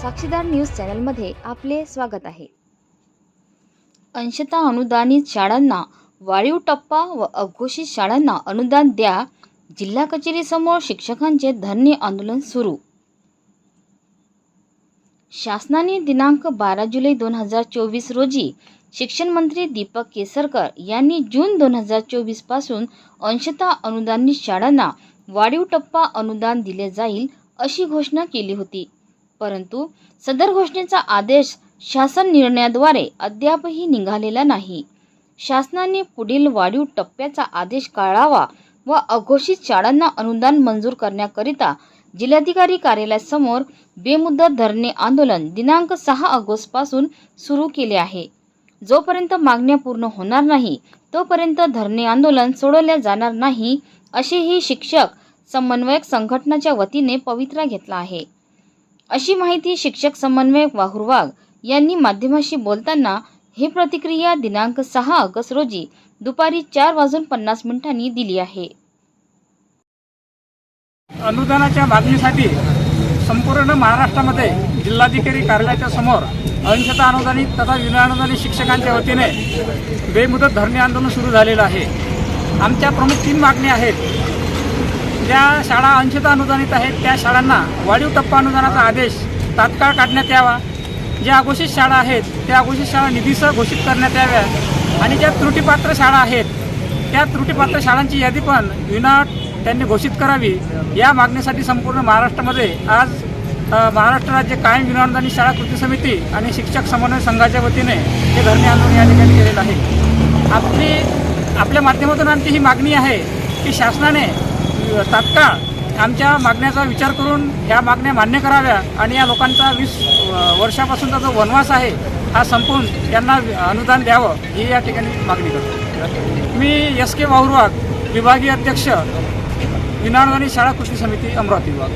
साक्षीदार न्यूज चॅनलमध्ये आपले स्वागत आहे. अंशतः अनुदानित शाळांना वाढीव टप्पा व अघोषित शाळांना अनुदान द्या. जिल्हा कचेरीसमोर शिक्षकांचे धरणे आंदोलन सुरू. शासनाने दिनांक बारा जुलै दोन हजार चोवीस रोजी शिक्षण मंत्री दीपक केसरकर यांनी जून दोन हजार चोवीसपासून अंशतः अनुदानित शाळांना वाढीव टप्पा अनुदान दिले जाईल अशी घोषणा केली होती. परंतु सदर घोषणेचा आदेश शासन निर्णयाद्वारे अद्यापही निघालेला नाही. शासनाने पुढील वाढीव टप्प्याचा आदेश काढावा व अघोषित शाळांना अनुदान मंजूर करण्याकरिता जिल्हाधिकारी कार्यालयासमोर बेमुदत धरणे आंदोलन दिनांक सहा ऑगस्टपासून सुरू केले आहे. जोपर्यंत मागण्या पूर्ण होणार नाही तोपर्यंत धरणे आंदोलन सोडवले जाणार नाही असेही शिक्षक समन्वयक संघटनाच्या वतीने पवित्रा घेतला आहे. अशी माहिती शिक्षक समन्वयक वाहुर वाघ यांनी माध्यमाशी बोलताना हे प्रतिक्रिया दिनांक सहा ऑगस्ट रोजी दुपारी चार वाजून पन्नास मिनिटांनी दिली आहे. अनुदानाच्या मागणीसाठी संपूर्ण महाराष्ट्रामध्ये जिल्हाधिकारी कार्यालयाच्या समोर अंशतः अनुदानित तथा विनाअनुदानित शिक्षकांच्या वतीने बेमुदत धरणे आंदोलन सुरू झालेलं आहे. आमच्या प्रमुख तीन मागण्या आहेत. ज्या शाळा अंशतः अनुदानित आहेत त्या शाळांना वाढीव टप्पा अनुदानाचा आदेश तात्काळ काढण्यात यावा. ज्या अघोषित शाळा आहेत त्या अघोषित शाळा निधीसह घोषित करण्यात याव्या. आणि ज्या त्रुटीपात्र शाळा आहेत त्या त्रुटीपात्र शाळांची यादी पण विना त्यांनी घोषित करावी या मागणीसाठी संपूर्ण महाराष्ट्रामध्ये आज महाराष्ट्र राज्य कायम विनाअनुदानित शाळा कृती समिती आणि शिक्षक समन्वय संघाच्या वतीने हे धरणे आंदोलन या ठिकाणी केलेलं आहे. आपली आपल्या माध्यमातून आमची ही मागणी आहे की शासनाने तात्काळ आमच्या मागण्याचा विचार करून ह्या मागण्या मान्य कराव्या आणि या लोकांचा वीस वर्षापासूनचा जो वनवास आहे हा संपून त्यांना अनुदान द्यावं ही या ठिकाणी मागणी करतो. मी एस के वाहुरवाग विभागीय अध्यक्ष विनाणवाणी शाळा कृती समिती अमरावती विभाग.